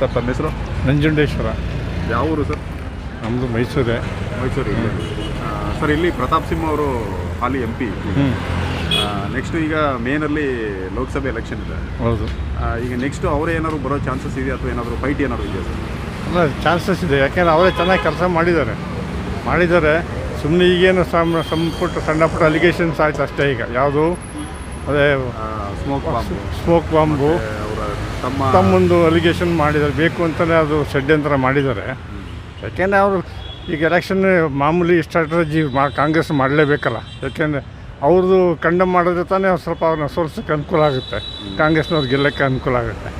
Sir ತಮ್ಮ ಹೆಸರು? ನಂಜುಂಡೇಶ್ವರ. ಯಾವ ಊರು ಸರ್? ನಮ್ಮದು ಮೈಸೂರೇ. ಮೈಸೂರು ಸರ್ ಇಲ್ಲಿ ಪ್ರತಾಪ್ ಸಿಂಹ ಅವರು ಹಾಲಿ ಎಂ ಪಿ. ನೆಕ್ಸ್ಟ್ ಈಗ ಮೇನಲ್ಲಿ ಲೋಕಸಭೆ ಎಲೆಕ್ಷನ್ ಇದೆ. ಹೌದು. ಈಗ ನೆಕ್ಸ್ಟ್ ಅವರೇ ಏನಾದ್ರು ಬರೋ ಚಾನ್ಸಸ್ ಇದೆ ಅಥವಾ ಏನಾದರೂ ಫೈಟ್ ಏನಾದರೂ ಇದೆಯಾ ಸರ್? ಅಲ್ಲ ಚಾನ್ಸಸ್ ಇದೆ. ಯಾಕೆಂದರೆ ಅವರೇ ಚೆನ್ನಾಗಿ ಕೆಲಸ ಮಾಡಿದ್ದಾರೆ. ಮಾಡಿದ್ದಾರೆ. ಸುಮ್ಮನೆ ಈಗೇನು ಸಣ್ಣ ಸಂಪುಟ್ಟ ಸಣ್ಣ ಪುಟ್ಟ ಅಲಿಗೇಷನ್ಸ್ ಆಯ್ತು ಅಷ್ಟೇ ಈಗ. ಯಾವುದು? ಅದೇ ಸ್ಮೋಕ್ ಬಾಂಬ್ ಸ್ಮೋಕ್ ಬಾಂಬು ತಮ್ಮ ತಮ್ಮೊಂದು ಅಲಿಗೇಷನ್ ಮಾಡಿದ್ದಾರೆ. ಬೇಕು ಅಂತಲೇ ಅದು ಷಡ್ಯಂತ್ರ ಮಾಡಿದ್ದಾರೆ. ಯಾಕೆಂದರೆ ಅವರು ಈಗ ಎಲೆಕ್ಷನ್ ಮಾಮೂಲಿ ಸ್ಟ್ರಾಟಜಿ ಮಾ ಕಾಂಗ್ರೆಸ್ ಮಾಡಲೇಬೇಕಲ್ಲ. ಯಾಕೆಂದರೆ ಅವ್ರದ್ದು ಕಂಡಮ್ ಮಾಡಿದ್ರೆ ತಾನೇ ಅವ್ರು ಸ್ವಲ್ಪ ಅವ್ರನ್ನ ಸೋಲ್ಸೋಕ್ಕೆ ಅನುಕೂಲ ಆಗುತ್ತೆ. ಕಾಂಗ್ರೆಸ್ನವ್ರು ಗೆಲ್ಲಕ್ಕೆ ಅನುಕೂಲ ಆಗುತ್ತೆ.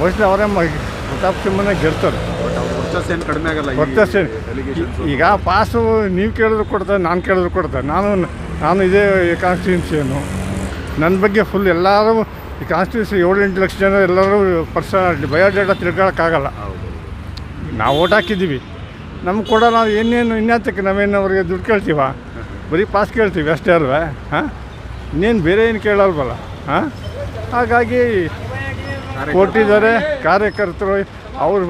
ಮೋಸ್ಟ್ಲಿ ಅವರೇ ಪ್ರತಾಪ್ ಸಿಂಹನೇ ಗೆಲ್ತಾರೆ. ಏನು ಕಡಿಮೆ ಆಗಲ್ಲ ವರ್ಚಸ್ ಈಗ ಪಾಸು ನೀವು ಕೇಳಿದ್ರು ಕೊಡ್ತಾರೆ ನಾನು ಕೇಳಿದ್ರು ಕೊಡ್ತಾರೆ. ನಾನು ನಾನು ಇದೇ ಕಾನ್ಸ್ಟಿಟ್ಯೂನ್ಸಿಯನ್ನು ನನ್ನ ಬಗ್ಗೆ ಫುಲ್ ಎಲ್ಲರೂ ಈ ಕಾನ್ಸ್ಟಿಟ್ಯೂನ್ಸಿ ಏಳು ಎಂಟು ಲಕ್ಷ ಜನ ಎಲ್ಲರೂ ಪರ್ಸನ್ ಬಯೋಡೇಟಾ ತಿಳ್ಕೊಳಕ್ಕಾಗಲ್ಲ. ನಾವು ಓಟ್ ಹಾಕಿದ್ದೀವಿ. ನಮ್ಗೆ ಕೂಡ ನಾವು ಏನೇನು ಇನ್ಯಾತಕ್ಕೆ ನಾವೇನು ಅವ್ರಿಗೆ ದುಡ್ಡು ಕೇಳ್ತೀವ? ಬರೀ ಪಾಸ್ ಕೇಳ್ತೀವಿ ಅಷ್ಟೇ ಅಲ್ವೇ? ಹಾಂ? ಇನ್ನೇನು ಬೇರೆ ಏನು ಕೇಳಲ್ವಲ್ಲ? ಹಾಂ? ಹಾಗಾಗಿ ಕೊಟ್ಟಿದ್ದಾರೆ ಕಾರ್ಯಕರ್ತರು, ಅವರು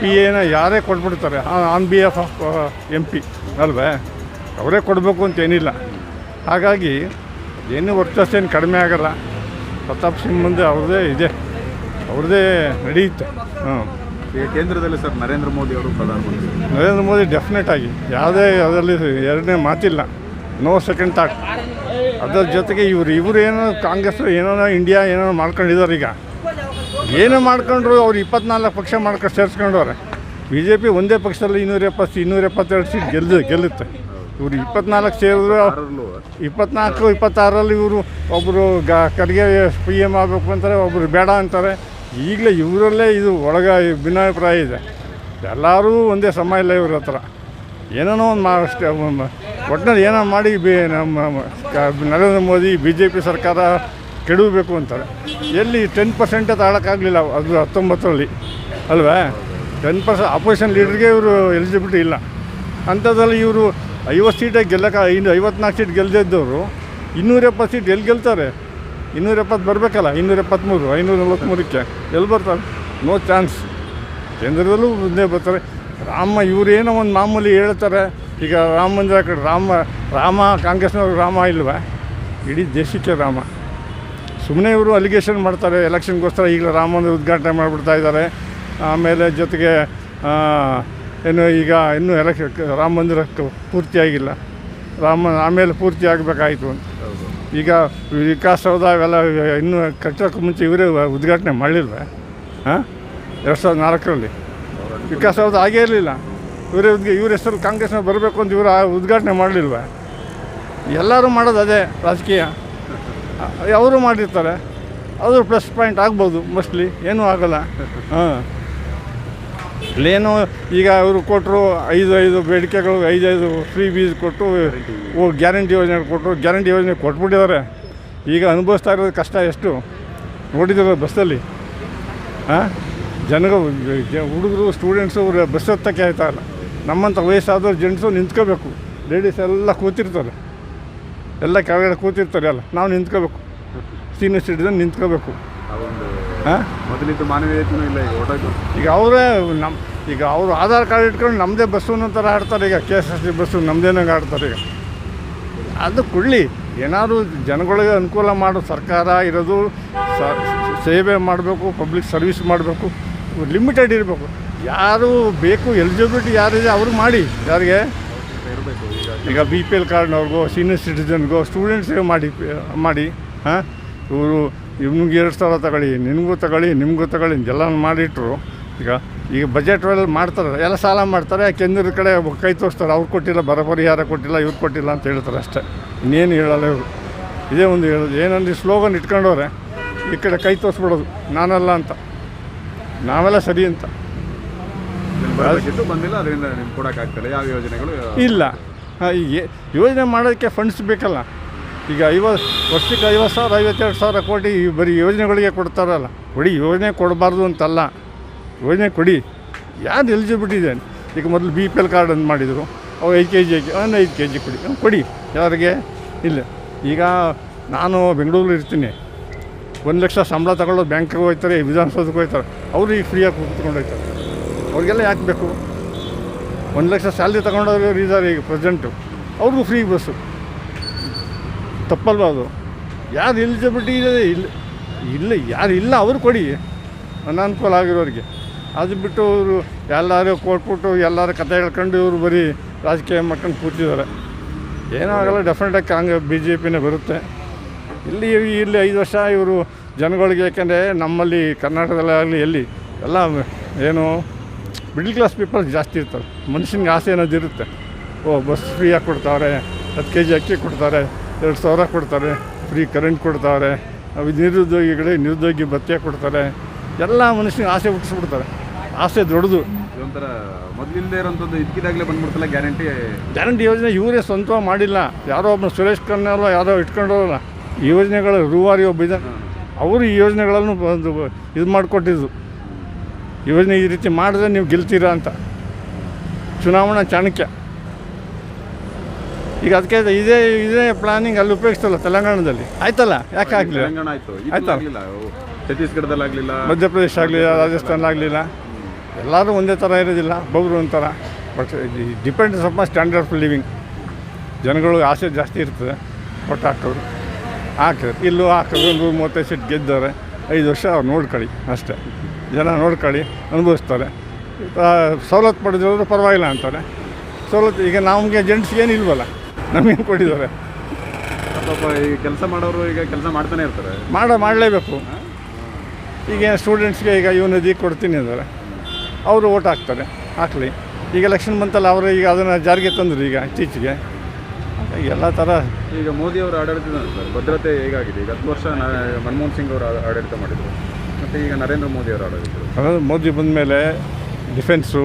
ಪಿ ಎನ ಯಾರೇ ಕೊಟ್ಬಿಡ್ತಾರೆ on behalf of M P ಅಲ್ವೇ? ಅವರೇ ಕೊಡಬೇಕು ಅಂತ ಏನಿಲ್ಲ. ಹಾಗಾಗಿ ಏನು ವರ್ಚಸ್ಸೇನು ಕಡಿಮೆ ಆಗಲ್ಲ. ಪ್ರತಾಪ್ ಸಿಂಗ್ ಮುಂದೆ ಅವ್ರದ್ದೇ ಇದೆ. ಅವ್ರದ್ದೇ ನಡೆಯುತ್ತೆ ಹ್ಞೂ ಈಗ ಕೇಂದ್ರದಲ್ಲಿ ಸರ್ ನರೇಂದ್ರ ಮೋದಿ ಅವರು ಪ್ರಧಾನಮಂತ್ರಿ ನರೇಂದ್ರ ಮೋದಿ ಡೆಫಿನೆಟ್ ಆಗಿ. ಯಾವುದೇ ಅದರಲ್ಲಿ ಎರಡನೇ ಮಾತಿಲ್ಲ. ನೋ ಸೆಕೆಂಡ್ ಥಾಟ್ ಅದರ ಜೊತೆಗೆ ಇವರು ಇವರು ಏನೋ ಕಾಂಗ್ರೆಸ್ ಏನೋ ಇಂಡಿಯಾ ಏನೋ ಮಾಡ್ಕೊಂಡಿದ್ದಾರೆ ಈಗ. ಏನು ಮಾಡ್ಕೊಂಡ್ರು ಅವ್ರು ಇಪ್ಪತ್ನಾಲ್ಕು ಪಕ್ಷ ಮಾಡ್ಕೊಂಡು ಸೇರಿಸ್ಕೊಂಡವ್ರೆ. ಬಿ ಜೆ ಪಿ ಒಂದೇ ಪಕ್ಷದಲ್ಲಿ ಇನ್ನೂರ ಎಪ್ಪತ್ತು ಇನ್ನೂರ ಎಪ್ಪತ್ತೆರಡು ಸೀಟ್ ಗೆಲ್ದು ಗೆಲ್ಲುತ್ತೆ. ಇವರು ಇಪ್ಪತ್ನಾಲ್ಕು ಸೇರಿದ್ರು ಇಪ್ಪತ್ನಾಲ್ಕು, ಇಪ್ಪತ್ತಾರರಲ್ಲಿ ಇವರು ಒಬ್ಬರು ಗ ಕಡೆಗೆ ಪಿ ಎಂ ಆಗಬೇಕು ಅಂತಾರೆ ಒಬ್ಬರು ಬೇಡ ಅಂತಾರೆ. ಈಗಲೇ ಇವರಲ್ಲೇ ಇದು ಒಳಗ ಭಿನ್ನಾಭಿಪ್ರಾಯ ಇದೆ. ಎಲ್ಲರೂ ಒಂದೇ ಸಮ ಇಲ್ಲ ಇವ್ರ ಹತ್ರ. ಏನೇನೋ ಒಂದು ಮಾ ಒಟ್ಟಿನಲ್ಲಿ ಏನೋ ಮಾಡಿ ಬಿ ನಮ್ಮ Narendra Modi B J P ಸರ್ಕಾರ ಕೆಡಬೇಕು ಅಂತಾರೆ. ಎಲ್ಲಿ ಟೆನ್ ಪರ್ಸೆಂಟ್ ತಾಳೋಕ್ಕಾಗಲಿಲ್ಲ, ಅದು ಹತ್ತೊಂಬತ್ತರಲ್ಲಿ. ಅಲ್ವಾ? ಟೆನ್ ಪರ್ಸೆಂಟ್ ಅಪೋಸಿಷನ್ ಲೀಡರ್ಗೆ ಇವರು ಎಲಿಜಿಬಿಲಿಟಿ ಇಲ್ಲ. ಅಂಥದ್ರಲ್ಲಿ ಇವರು ಐವತ್ತು ಸೀಟಾಗಿ ಗೆಲ್ಲಕ್ಕೆ ಇನ್ನು ಐವತ್ನಾಲ್ಕು ಸೀಟ್ ಗೆಲ್ದಿದ್ದವರು ಇನ್ನೂರ ಎಪ್ಪತ್ತು ಸೀಟ್ ಎಲ್ಲಿ ಗೆಲ್ತಾರೆ? ಇನ್ನೂರ ಎಪ್ಪತ್ತು ಬರಬೇಕಲ್ಲ ಇನ್ನೂರ ಎಪ್ಪತ್ತ್ಮೂರು ಐನೂರ ನಲ್ವತ್ತ್ಮೂರಕ್ಕೆ ಎಲ್ಲಿ ಬರ್ತಾರೆ? No chance. ಕೇಂದ್ರದಲ್ಲೂ ಮುಂದೆ ಬರ್ತಾರೆ. ರಾಮ ಇವರೇನೋ ಒಂದು ಮಾಮೂಲಿ ಹೇಳ್ತಾರೆ. ಈಗ ರಾಮ ಮಂದಿರ ಕಡೆ ರಾಮ ರಾಮ, ಕಾಂಗ್ರೆಸ್ನವ್ರು ರಾಮ ಇಲ್ವಾ? ಇಡೀ ದೇಶಕ್ಕೆ ರಾಮ. ಸುಮ್ಮನೆ ಇವರು ಅಲಿಗೇಷನ್ ಮಾಡ್ತಾರೆ ಎಲೆಕ್ಷನ್ಗೋಸ್ಕರ ಈಗಲೇ ರಾಮ ಮಂದಿರ ಉದ್ಘಾಟನೆ ಮಾಡಿಬಿಡ್ತಾ ಇದ್ದಾರೆ. ಆಮೇಲೆ ಜೊತೆಗೆ ಏನು ಈಗ ಇನ್ನೂ ಎಲೆಕ್ಷನ್ ರಾಮ ಮಂದಿರ ಕ- ಪೂರ್ತಿಯಾಗಿಲ್ಲ. ರಾಮ ಆಮೇಲೆ ಪೂರ್ತಿ ಆಗಬೇಕಾಯಿತು ಅಂತ. ಈಗ ವಿಕಾಸೌಧ ಅವೆಲ್ಲ ಇನ್ನೂ ಕಟ್ಟೋಕ್ಕೆ ಮುಂಚೆ ಇವರೇ ಉದ್ಘಾಟನೆ ಮಾಡಲಿಲ್ಲ ಹಾಂ? ಎರಡು ಸಾವಿರದ ನಾಲ್ಕರಲ್ಲಿ. ವಿಕಾಸೌಧ ಆಗೇ ಇರಲಿಲ್ಲ. ಇವರೇ ಉದ್ಘ, ಇವ್ರ ಹೆಸರು ಕಾಂಗ್ರೆಸ್ನ ಬರಬೇಕು ಅಂತ ಇವರು ಉದ್ಘಾಟನೆ ಮಾಡಲಿಲ್ವ? ಎಲ್ಲರೂ ಮಾಡೋದು ಅದೇ ರಾಜಕೀಯ. ಅವರು ಮಾಡಿರ್ತಾರೆ. ಅದು ಪ್ಲಸ್ ಪಾಯಿಂಟ್ ಆಗ್ಬೋದು ಮೋಸ್ಟ್ಲಿ ಏನೂ ಆಗೋಲ್ಲ. ಹಾಂ. ಇಲ್ಲೇನು ಈಗ ಅವರು ಕೊಟ್ಟರು ಐದು ಐದು ಬೇಡಿಕೆಗಳು ಐದೈದು ಫ್ರೀ ಬೀಸ್ ಕೊಟ್ಟು ಓ ಗ್ಯಾರಂಟಿ ಯೋಜನೆ ಕೊಟ್ಟರು ಗ್ಯಾರಂಟಿ ಯೋಜನೆ ಕೊಟ್ಬಿಟ್ಟಿದ್ದಾರೆ. ಈಗ ಅನುಭವಿಸ್ತಾ ಇರೋದು ಕಷ್ಟ ಎಷ್ಟು? ನೋಡಿದ್ರು ಬಸ್ಸಲ್ಲಿ? ಹಾಂ ಜನಗ ಹುಡುಗರು ಸ್ಟೂಡೆಂಟ್ಸು ಬಸ್ ಹತ್ತಕ್ಕೆ ಆಯ್ತಾ ಇಲ್ಲ. ನಮ್ಮಂಥ ವಯಸ್ಸಾದವ್ರು ಜೆಂಟ್ಸು ನಿಂತ್ಕೋಬೇಕು. ಲೇಡೀಸ್ ಎಲ್ಲ ಕೂತಿರ್ತಾರೆ. ಎಲ್ಲ ಕೆಳಗಡೆ ಕೂತಿರ್ತಾರೆ ಎಲ್ಲ. ನಾವು ನಿಂತ್ಕೋಬೇಕು. Senior citizen ನಿಂತ್ಕೋಬೇಕು. ಹಾಂ ಮೊದಲಿದ್ದು ಮಾನವೀಯತೆ ಇಲ್ಲ ಈಗ ಅವರೇ ನಮ್ಮ ಈಗ ಅವರು ಆಧಾರ್ ಕಾರ್ಡ್ ಇಟ್ಕೊಂಡು ನಮ್ಮದೇ ಬಸ್ಸು ಅನ್ನೋ ಥರ ಆಡ್ತಾರೆ ಈಗ K S R T bus ನಮ್ಮದೇನಂಗೆ ಆಡ್ತಾರೆ ಈಗ. ಅದು ಕೊಡಲಿ, ಏನಾದರೂ ಜನಗಳಿಗೆ ಅನುಕೂಲ ಮಾಡೋ ಸರ್ಕಾರ ಇರೋದು ಸೇವೆ ಮಾಡಬೇಕು, ಪಬ್ಲಿಕ್ ಸರ್ವಿಸ್ ಮಾಡಬೇಕು, ಲಿಮಿಟೆಡ್ ಇರಬೇಕು. ಯಾರು ಬೇಕು, ಎಲಿಜಿಬಿಲಿಟಿ ಯಾರಿದೆ ಅವ್ರಿಗೆ ಮಾಡಿ, ಯಾರಿಗೆ? ಈಗ ಬಿ ಪಿ ಎಲ್ ಕಾರ್ಡ್ನವ್ರಿಗೋ, ಸೀನಿಯರ್ ಸಿಟಿಸನ್ಗೋ ಸ್ಟೂಡೆಂಟ್ಸ್ಗೆ ಮಾಡಿ ಮಾಡಿ, ಹಾಂ? ಇವರು, ಇವ್ನಿಗೆ ಎರಡು ಸಾವಿರ ತಗೊಳ್ಳಿ, ನಿನಗೂ ತಗೊಳ್ಳಿ, ನಿಮಗೂ ತಗೊಳ್ಳಿ ಎಲ್ಲ ಮಾಡಿಟ್ರು. ಈಗ ಈಗ ಬಜೆಟ್ರಲ್ಲಿ ಮಾಡ್ತಾರೆ ಎಲ್ಲ ಸಾಲ ಮಾಡ್ತಾರೆ ಕೇಂದ್ರದ ಕಡೆ ಕೈ ತೋರಿಸ್ತಾರೆ ಅವ್ರು ಕೊಟ್ಟಿಲ್ಲ ಬರ ಪರಿಹಾರ ಕೊಟ್ಟಿಲ್ಲ ಇವ್ರು ಕೊಟ್ಟಿಲ್ಲ ಅಂತ ಹೇಳ್ತಾರೆ ಅಷ್ಟೇ. ಇನ್ನೇನು ಹೇಳಲ್ಲ ಇವರು. ಇದೇ ಒಂದು ಹೇಳೋದು ಏನಂದ್ರೆ ಸ್ಲೋಗನ್ ಇಟ್ಕೊಂಡವ್ರೆ ಈ ಕಡೆ ಕೈ ತೋರಿಸ್ಬಿಡೋದು ನಾನಲ್ಲ ಅಂತ. ನಾವೆಲ್ಲ ಸರಿ ಅಂತ. ಬಂದಿಲ್ಲ ಅದರಿಂದ ಕೊಡೋಕ್ಕಾಗ್ತಿಲ್ಲ ಯಾವ ಯೋಜನೆಗಳು? ಇಲ್ಲ. ಈಗ ಯೋಜನೆ ಮಾಡೋದಕ್ಕೆ ಫಂಡ್ಸ್ ಬೇಕಲ್ಲ. ಈಗ ಐವತ್ತು ವರ್ಷಕ್ಕೆ ಐವತ್ತು ಸಾವಿರ ಐವತ್ತೆರಡು ಸಾವಿರ ಕೋಟಿ ಈ ಬರೀ ಯೋಜನೆಗಳಿಗೆ ಕೊಡ್ತಾರಲ್ಲ. ಬರೀ ಯೋಜನೆ ಕೊಡಬಾರ್ದು ಅಂತಲ್ಲ. ಯೋಜನೆ ಕೊಡಿ. ಯಾರು ಎಲಿಜಿಬಿಲಿಟಿ ಇದೆ? ಈಗ ಮೊದಲು ಬಿ ಪಿ ಎಲ್ ಕಾರ್ಡ್ ಅಂತ ಮಾಡಿದರು. ಅವು ಐದು ಕೆ ಜಿ ಒಂದು ಐದು ಕೆ ಜಿ ಕೊಡಿ ಕೊಡಿ. ಯಾರಿಗೆ? ಇಲ್ಲ. ಈಗ ನಾನು ಬೆಂಗಳೂರಲ್ಲಿ ಇರ್ತೀನಿ. ಒಂದು ಲಕ್ಷ ಸಂಬಳ ತಗೊಳ್ಳೋ ಬ್ಯಾಂಕಿಗೆ ಹೋಗ್ತಾರೆ, ವಿಧಾನಸೌಧಕ್ಕೆ ಹೋಗ್ತಾರೆ. ಅವರು ಈಗ ಫ್ರೀಯಾಗಿ ಕೂತ್ಕೊಂಡು ಹೋಗ್ತಾರೆ. ಅವ್ರಿಗೆಲ್ಲ ಯಾಕೆ ಬೇಕು? ಒಂದು ಲಕ್ಷ ಸ್ಯಾಲ್ರಿ ತಗೊಂಡವ್ರು ಇದ್ದಾರೆ ಈಗ ಪ್ರೆಸೆಂಟು ಅವ್ರಿಗೂ ಫ್ರೀ ಬಸ್ಸು ತಪ್ಪಲ್ವ ಅದು? ಯಾರು ಎಲಿಜಿಬಿಲಿಟಿ ಇದೆ? ಇಲ್ಲ. ಇಲ್ಲ ಯಾರು ಇಲ್ಲ ಅವರು ಕೊಡಿ. ಅನಾನುಕೂಲ ಆಗಿರೋರಿಗೆ. ಅದು ಬಿಟ್ಟು ಅವರು ಎಲ್ಲರೂ ಕೊಟ್ಬಿಟ್ಟು ಎಲ್ಲರ ಕತೆ ಹೇಳ್ಕೊಂಡು ಇವರು ಬರೀ ರಾಜಕೀಯ ಮಾಡ್ಕೊಂಡು ಕೂತಿದ್ದಾರೆ. ಏನೂ ಆಗಲ್ಲ ಡೆಫಿನೆಟಾಗಿ ಕಾಂಗ್ರೆ ಬಿ ಜೆ ಪಿನೇ ಬರುತ್ತೆ. ಇಲ್ಲಿ ಇಲ್ಲಿ ಐದು ವರ್ಷ ಇವರು ಜನಗಳಿಗೆ ಯಾಕೆಂದರೆ ನಮ್ಮಲ್ಲಿ, ಕರ್ನಾಟಕದಲ್ಲೇ ಆಗಲಿ, ಎಲ್ಲಿ, ಎಲ್ಲ ಏನು ಮಿಡ್ಲ್ ಕ್ಲಾಸ್ ಪೀಪಲ್ ಜಾಸ್ತಿ ಇರ್ತಾರೆ. ಮನುಷ್ಯನಿಗೆ ಆಸೆ ಅನ್ನೋದು ಇರುತ್ತೆ. ಓ, ಬಸ್ ಫ್ರೀಯಾಗಿ ಕೊಡ್ತಾರೆ, ಹತ್ತು ಕೆ ಜಿ ಅಕ್ಕಿ ಕೊಡ್ತಾರೆ, ಎರಡು ಸಾವಿರ ಕೊಡ್ತಾರೆ ಫ್ರೀ ಕರೆಂಟ್ ಕೊಡ್ತಾರೆ ನಿರುದ್ಯೋಗಿಗಳಿಗೆ ನಿರುದ್ಯೋಗಿ ಭತ್ಯೆ ಕೊಡ್ತಾರೆ. ಎಲ್ಲ ಮನುಷ್ಯನಿಗೆ ಆಸೆ ಹುಟ್ಟಿಸ್ಬಿಡ್ತಾರೆ. ಆಸೆ ದೊಡ್ಡದು. ಒಂಥರ ಮೊದಲಿಂದ ಇರೋಂಥದ್ದು ಇದಕ್ಕಿದಾಗಲೇ ಬಂದ್ಬಿಡ್ತಲ್ಲ ಗ್ಯಾರಂಟಿ? ಗ್ಯಾರಂಟಿ ಯೋಜನೆ ಇವರೇ ಸ್ವಂತವಾಗಿ ಮಾಡಿಲ್ಲ. ಯಾರೋ ಒಬ್ಬ ಸುರೇಶ್ ಕನ್ನಲ್ಲ ಯಾರೋ ಈ ಯೋಜನೆಗಳು ರೂವಾರಿ ಒಬ್ಬ ಇದ್ದಾನೆ ಅವರು ಈ ಯೋಜನೆಗಳನ್ನು ಒಂದು ಇದು ಮಾಡಿಕೊಟ್ಟಿದ್ದು. ಯೋಜನೆ ಈ ರೀತಿ ಮಾಡಿದ್ರೆ ನೀವು ಗೆಲ್ತೀರಾ ಅಂತ. ಚುನಾವಣಾ ಚಾಣಕ್ಯ. ಈಗ ಅದಕ್ಕೆ ಇದೇ ಇದೇ ಪ್ಲಾನಿಂಗ್ ಅಲ್ಲಿ ಉಪಯೋಗಿಸ್ತಲ್ಲ ತೆಲಂಗಾಣದಲ್ಲಿ. ಆಯ್ತಲ್ಲ? ಯಾಕೆ ಆಗಲಿಲ್ಲ? ಆಯ್ತು. ಛತ್ತೀಸ್ಗಢದಲ್ಲಿ ಆಗಲಿಲ್ಲ. ಮಧ್ಯಪ್ರದೇಶ ಆಗಲಿಲ್ಲ ರಾಜಸ್ಥಾನ ಆಗಲಿಲ್ಲ ಎಲ್ಲರೂ ಒಂದೇ ಥರ ಇರೋದಿಲ್ಲ ಒಬ್ಬೊಬ್ರು ಒಂಥರ. ಬಟ್ ಡಿಪೆಂಡ್ಸ್ ಸ್ವಲ್ಪ ಸ್ಟ್ಯಾಂಡರ್ಡ್ ಆಫ್ ಲಿವಿಂಗ್ ಜನಗಳಿಗೆ ಆಸೆ ಜಾಸ್ತಿ ಇರ್ತದೆ ಬಟ್ ಹಾಕೋರು ಹಾಕಿದ್ರು ಇಲ್ಲೂ ಹಾಕಿದ್ರು ನೂರು ಮೂವತ್ತೈದು ಸೀಟ್ ಗೆದ್ದವ್ರೆ ಐದು ವರ್ಷ ಅವ್ರು ನೋಡ್ಕೊಳ್ಳಿ ಅಷ್ಟೇ. ಜನ ನೋಡ್ಕೊಳ್ಳಿ ಅನುಭವಿಸ್ತಾರೆ. ಸವಲತ್ತು ಪಡೆದಿರೋದು ಪರವಾಗಿಲ್ಲ ಅಂತಾರೆ. ಸವಲತ್ತು ಈಗ ನಮಗೆ ಜೆಂಟ್ಸ್ಗೆ ಏನು ಇಲ್ವಲ್ಲ ನಮಗೇನು ಕೊಟ್ಟಿದ್ದಾರೆ? ಪಾಪ ಈ ಕೆಲಸ ಮಾಡೋರು ಈಗ ಕೆಲಸ ಮಾಡ್ತಾನೆ ಇರ್ತಾರೆ. ಮಾಡ ಮಾಡಲೇಬೇಕು. ಈಗ ಸ್ಟೂಡೆಂಟ್ಸ್ಗೆ ಈಗ ಇವನದಿ ಕೊಡ್ತೀನಿ ಅಂದರೆ ಅವರು ಓಟ್ ಹಾಕ್ತಾರೆ ಹಾಕಲಿ. ಈಗ ಎಲೆಕ್ಷನ್ ಬಂತಲ್ಲ ಅವರು ಈಗ ಅದನ್ನು ಜಾರಿಗೆ ತಂದರು ಈಗ ಇತ್ತೀಚೆಗೆ. ಎಲ್ಲ ಥರ ಈಗ ಮೋದಿ ಅವರು ಆಡಳಿತ ಭದ್ರತೆ ಹೇಗಾಗಿದೆ? ಈಗ ಹತ್ತು ವರ್ಷ ಮನಮೋಹನ್ ಸಿಂಗ್ ಅವರು ಆಡಳಿತ ಮಾಡಿದರು. ಮತ್ತು ಈಗ ನರೇಂದ್ರ ಮೋದಿ ಅವರು ಆಡಳಿತ ಮೋದಿ ಬಂದ ಮೇಲೆ ಡಿಫೆನ್ಸು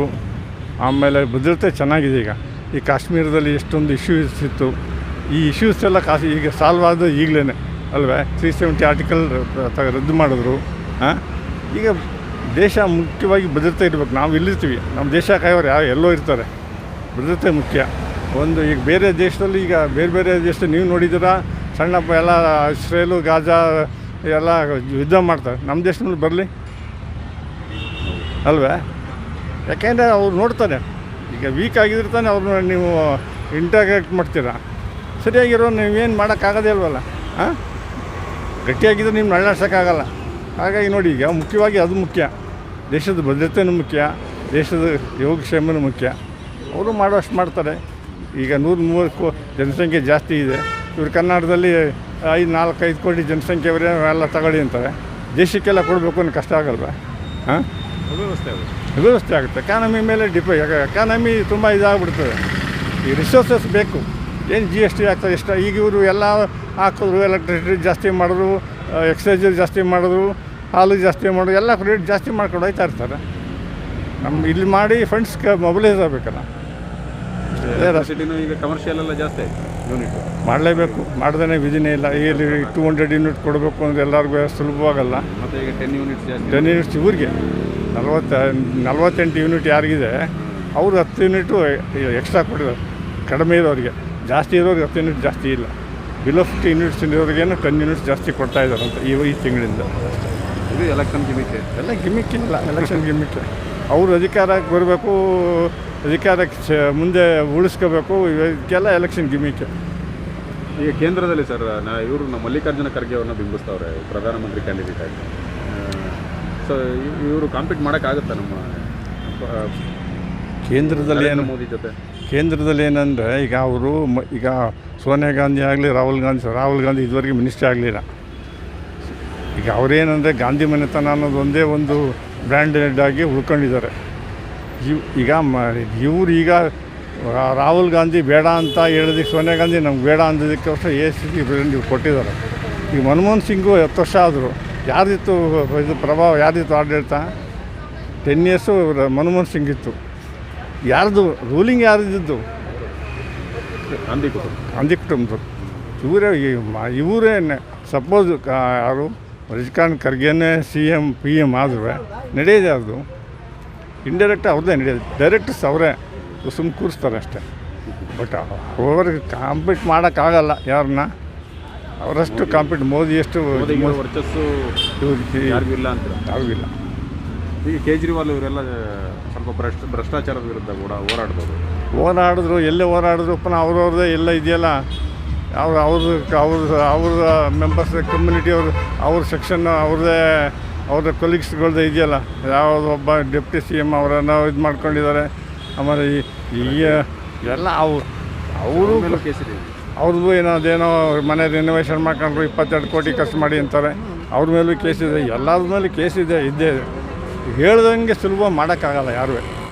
ಆಮೇಲೆ ಭದ್ರತೆ ಚೆನ್ನಾಗಿದೆ ಈಗ. ಈ ಕಾಶ್ಮೀರದಲ್ಲಿ ಎಷ್ಟೊಂದು ಇಶ್ಯೂಸ್ ಇತ್ತು. ಈ ಇಶ್ಯೂಸ್ ಎಲ್ಲ ಕಾಶಿ ಈಗ ಸಾಲ್ವ್ ಆದ ಈಗಲೇ ಅಲ್ವೇ? ತ್ರೀ ಸೆವೆಂಟಿ ಆರ್ಟಿಕಲ್ ರದ್ದು ಮಾಡಿದ್ರು ಈಗ ದೇಶ ಮುಖ್ಯವಾಗಿ ಭದ್ರತೆ ಇರಬೇಕು. ನಾವು ಇಲ್ಲಿರ್ತೀವಿ. ನಮ್ಮ ದೇಶ ಕಾಯೋರು ಯಾವ ಎಲ್ಲೋ ಇರ್ತಾರೆ. ಭದ್ರತೆ ಮುಖ್ಯ. ಒಂದು ಈಗ ಬೇರೆ ದೇಶದಲ್ಲಿ ಈಗ ಬೇರೆ ಬೇರೆ ದೇಶದಲ್ಲಿ ನೀವು ನೋಡಿದ್ದೀರಾ, ಸಣ್ಣ ಎಲ್ಲ ಇಸ್ರೇಲು, ಗಾಜಾ ಎಲ್ಲ ಯುದ್ಧ ಮಾಡ್ತಾರೆ. ನಮ್ಮ ದೇಶದಲ್ಲಿ ಬರಲಿ. ಅಲ್ವೇ? ಯಾಕೆಂದರೆ ಅವ್ರು ನೋಡ್ತಾರೆ. ಈಗ ವೀಕ್ ಆಗಿದ್ರೆ ತಾನೆ ಅವ್ರನ್ನ ನೀವು ಇಂಟಾಗ್ರೇಟ್ ಮಾಡ್ತೀರಾ. ಸರಿಯಾಗಿರೋ ನೀವೇನು ಮಾಡೋಕ್ಕಾಗೋದೇ ಇಲ್ವಲ್ಲ? ಹಾಂ ಗಟ್ಟಿಯಾಗಿದ್ರೆ ನೀವು ನಳ್ಳಾಡ್ಸೋಕ್ಕಾಗಲ್ಲ ಹಾಗಾಗಿ ನೋಡಿ ಈಗ ಮುಖ್ಯವಾಗಿ ಅದು ಮುಖ್ಯ. ದೇಶದ ಭದ್ರತೆಯೂ ಮುಖ್ಯ ದೇಶದ ಯೋಗಕ್ಷೇಮನೂ ಮುಖ್ಯ. ಅವರು ಮಾಡೋಷ್ಟು ಮಾಡ್ತಾರೆ. ಈಗ ನೂರು ಮೂವತ್ತು ಜನಸಂಖ್ಯೆ ಜಾಸ್ತಿ ಇದೆ. ಇವರು ಕರ್ನಾಟಕದಲ್ಲಿ ಐದು ನಾಲ್ಕು ಐದು ಕೋಟಿ ಜನಸಂಖ್ಯೆ ಅವರೇ ಎಲ್ಲ ತಗೊಳ್ಳಿ ಅಂತಾರೆ. ದೇಶಕ್ಕೆಲ್ಲ ಕೊಡಬೇಕು ಅನ್ನೋ ಕಷ್ಟ ಆಗಲ್ವಾ? ಹಾಂ? ವ್ಯವಸ್ಥೆ ಆಗುತ್ತೆ. ವ್ಯವಸ್ಥೆ ಆಗುತ್ತೆ. ಎಕಾನಮಿ ಮೇಲೆ ಡಿಪೆ ಎಕಾನಮಿ ತುಂಬ ಇದಾಗ್ಬಿಡ್ತದೆ. ಈ ರಿಸೋರ್ಸಸ್ ಬೇಕು. ಏನು ಜಿ ಎಸ್ ಟಿ ಆಗ್ತದೆ? ಎಷ್ಟು? ಈಗ ಇವರು ಎಲ್ಲ ಹಾಕಿದ್ರು ಎಲೆಕ್ಟ್ರಿಸಿಟಿ ಜಾಸ್ತಿ ಮಾಡಿದ್ರು ಎಕ್ಸೈಜ್ ಜಾಸ್ತಿ ಮಾಡೋದು ಹಾಲು ಜಾಸ್ತಿ ಮಾಡೋದು ಎಲ್ಲ ರೇಟ್ ಜಾಸ್ತಿ ಮಾಡ್ಕೊಂಡು ಹೋಯ್ತಾ ಇರ್ತಾರೆ. ನಮ್ಮ ಇಲ್ಲಿ ಮಾಡಿ ಫಂಡ್ಸ್ ಮೊಬಿಲೈಸ್ ಆಗಬೇಕಲ್ಲ. ಸಿಟಿನೂ ಈಗ ಕಮರ್ಷಿಯಲ್ ಎಲ್ಲ ಜಾಸ್ತಿ ಆಯ್ತು ಯೂನಿಟ್ ಮಾಡಲೇಬೇಕು ಮಾಡ್ದೇ ವಿಧಿನೇ ಇಲ್ಲ. ಇಲ್ಲಿ ಟೂ ಹಂಡ್ರೆಡ್ ಯೂನಿಟ್ ಕೊಡಬೇಕು ಅಂದರೆ ಎಲ್ಲರಿಗೂ ಸುಲಭವಾಗಲ್ಲ. ಮತ್ತು ಈಗ ಟೆನ್ ಯೂನಿಟ್ಸ್ ಜಾಸ್ತಿ ಟೆನ್ ಯೂನಿಟ್ಸ್ ಇವ್ರಿಗೆ. ನಲ್ವತ್ತ ನಲ್ವತ್ತೆಂಟು ಯೂನಿಟ್ ಯಾರಿಗಿದೆ ಅವ್ರು ಹತ್ತು ಯೂನಿಟು ಎಕ್ಸ್ಟ್ರಾ ಕೊಡಿದ್ರು ಕಡಿಮೆ ಇರೋರಿಗೆ. ಜಾಸ್ತಿ ಇರೋರಿಗೆ ಹತ್ತು ಯೂನಿಟ್ ಜಾಸ್ತಿ ಇಲ್ಲ. ಬಿಲೋ ಫಿಫ್ಟಿ ಯೂನಿಟ್ಸ್ ಇರೋರಿಗೇನು ಟೆನ್ ಯೂನಿಟ್ಸ್ ಜಾಸ್ತಿ ಕೊಡ್ತಾ ಇದ್ದಾರೆ ಅಂತ ಈ ಈ ತಿಂಗಳಿಂದ. ಇದು ಎಲೆಕ್ಷನ್ ಗಿಮಿಕೆ ಎಲ್ಲ ಗಿಮಿಕ್ ಇಲ್ಲ ಎಲೆಕ್ಷನ್ ಗಿಮಿಕ್ ಅವರು ಅಧಿಕಾರಕ್ಕೆ ಬರಬೇಕು ಅಧಿಕಾರಕ್ಕೆ ಚ- ಮುಂದೆ ಉಳಿಸ್ಕೋಬೇಕು ಇವಕ್ಕೆಲ್ಲ ಎಲೆಕ್ಷನ್ ಗಿಮಿಕ್ ಈಗ ಕೇಂದ್ರದಲ್ಲಿ ಸರ್ ನಾ ಇವರು ನಮ್ಮ ಮಲ್ಲಿಕಾರ್ಜುನ ಖರ್ಗೆ ಅವ್ರನ್ನ ಬಿಂಬಿಸ್ತಾವ್ರೆ ಪ್ರಧಾನಮಂತ್ರಿ ಕ್ಯಾಂಡಿಡೇಟ್ ಆಗಿ. ಸೊ ಇವರು ಕಾಂಪೀಟ್ ಮಾಡೋಕ್ಕಾಗುತ್ತಾ ನಮ್ಮ ಕೇಂದ್ರದಲ್ಲಿ ಏನು ಮೋದಿ ಜೊತೆ? ಕೇಂದ್ರದಲ್ಲಿ ಏನಂದರೆ, ಈಗ ಅವರು ಮ- ಈಗ ಸೋನಿಯಾ ಗಾಂಧಿ ಆಗಲಿ, ರಾಹುಲ್ ಗಾಂಧಿ ರಾಹುಲ್ ಗಾಂಧಿ ಇದುವರೆಗೆ ಮಿನಿಸ್ಟರ್ ಆಗಲಿಲ್ಲ. ಈಗ ಅವರೇನಂದರೆ, ಗಾಂಧಿ ಮನೆತನ ಅನ್ನೋದು ಒಂದೇ ಒಂದು ಬ್ರ್ಯಾಂಡೆಡ್ ಆಗಿ ಉಳ್ಕೊಂಡಿದ್ದಾರೆ. ಇವ್, ಈಗ ಮ, ಇವ್ರು ಈಗ ರಾಹುಲ್ ಗಾಂಧಿ ಬೇಡ ಅಂತ ಹೇಳಿದಕ್ಕೆ ಸೋನಿಯಾ ಗಾಂಧಿ ನಮ್ಗೆ ಬೇಡ ಅಂದಿದ್ದಕ್ಕೋಸ್ಕರ ಎ ಸಿ ಸಿ ಇವ್ರು ಕೊಟ್ಟಿದ್ದಾರೆ. ಈಗ ಮನಮೋಹನ್ ಸಿಂಗು ಹತ್ತು ವರ್ಷ ಆದರು, ಯಾರ್ದಿತ್ತು, ಇದು ಪ್ರಭಾವ, ಯಾರ್ದಿತ್ತು ಆಡಳಿತ? ಟೆನ್ ಇಯರ್ಸು ಮನಮೋಹನ್ ಸಿಂಗ್ ಇತ್ತು. ಯಾರ್ದು ರೂಲಿಂಗ್ ಯಾರ್ದಿದ್ದು? ಗಾಂಧಿ ಕುಟುಂಬ. ಗಾಂಧಿ ಕುಟುಂಬದವ್ರು ಇವರೇ ಇವರೇ ಸಪೋಸ್ ಯಾರು ರಾಜಕಾರಣ್ ಖರ್ಗೆನೇ ಸಿ ಎಂ ಪಿ ಎಂ ಆದರೂ ನಡೆಯೋದು ಯಾರ್ದು? ಇಂಡೈರೆಕ್ಟ್ ಅವ್ರದ್ದೇ ನಡೆಯೋದು. ಡೈರೆಕ್ಟರ್ಸ್ ಅವರೇ ಸುಮ್ಮ ಕೂರಿಸ್ತಾರೆ ಅಷ್ಟೇ. ಬಟ್ ಅವ್ರಿಗೆ ಕಾಂಪೀಟ್ ಮಾಡೋಕ್ಕಾಗಲ್ಲ ಯಾರನ್ನ ಅವರಷ್ಟು ಕಾಂಪೀಟ್ ಮೋದಿ ಎಷ್ಟು ಇಲ್ಲ ಅಂತ ಯಾರಿಗೂ ಇಲ್ಲ. ಈಗ ಕೇಜ್ರಿವಾಲ್ ಇವರೆಲ್ಲ ಸ್ವಲ್ಪ ಭ್ರಷ್ಟ ಭ್ರಷ್ಟಾಚಾರದ ವಿರುದ್ಧ ಕೂಡ ಹೋರಾಡ್ಬೋದು. ಹೋರಾಡಿದ್ರು ಎಲ್ಲೇ ಹೋರಾಡಿದ್ರು ಪುನಃ ಅವ್ರವ್ರದ್ದೇ ಎಲ್ಲ ಇದೆಯಲ್ಲ? ಅವ್ರು ಅವ್ರದ್ದು ಅವ್ರ ಅವ್ರ ಮೆಂಬರ್ಸ್ ಕಮ್ಯುನಿಟಿ ಅವರು ಅವ್ರ ಸೆಕ್ಷನ್ ಅವ್ರದ್ದೇ ಅವ್ರದ್ದು ಕೊಲೀಗ್ಸ್ಗಳ್ದು ಇದೆಯಲ್ಲ? ಯಾವುದೋ ಒಬ್ಬ ಡೆಪ್ಟಿ ಸಿ ಎಂ ಅವರನ್ನು ಇದು ಮಾಡ್ಕೊಂಡಿದ್ದಾರೆ. ಆಮೇಲೆ ಈ- ಈ ಎಲ್ಲ ಅವು ಅವರು ಕೇಸಿದೆ ಅವ್ರದ್ದು ಏನೋ ಅದೇನೋ ಮನೆ ರಿನೋವೇಷನ್ ಮಾಡ್ಕೊಂಡ್ರು ಇಪ್ಪತ್ತೆರಡು ಕೋಟಿ ಖರ್ಚು ಮಾಡಿ ಅಂತಾರೆ. ಅವ್ರ ಮೇಲೂ ಕೇಸಿದೆ ಎಲ್ಲರ ಮೇಲೂ ಕೇಸಿದೆ ಇದ್ದೇ ಇದೆ. ಹೇಳ್ದಂಗೆ ಸುಲಭ ಮಾಡೋಕ್ಕಾಗಲ್ಲ ಯಾರೂ.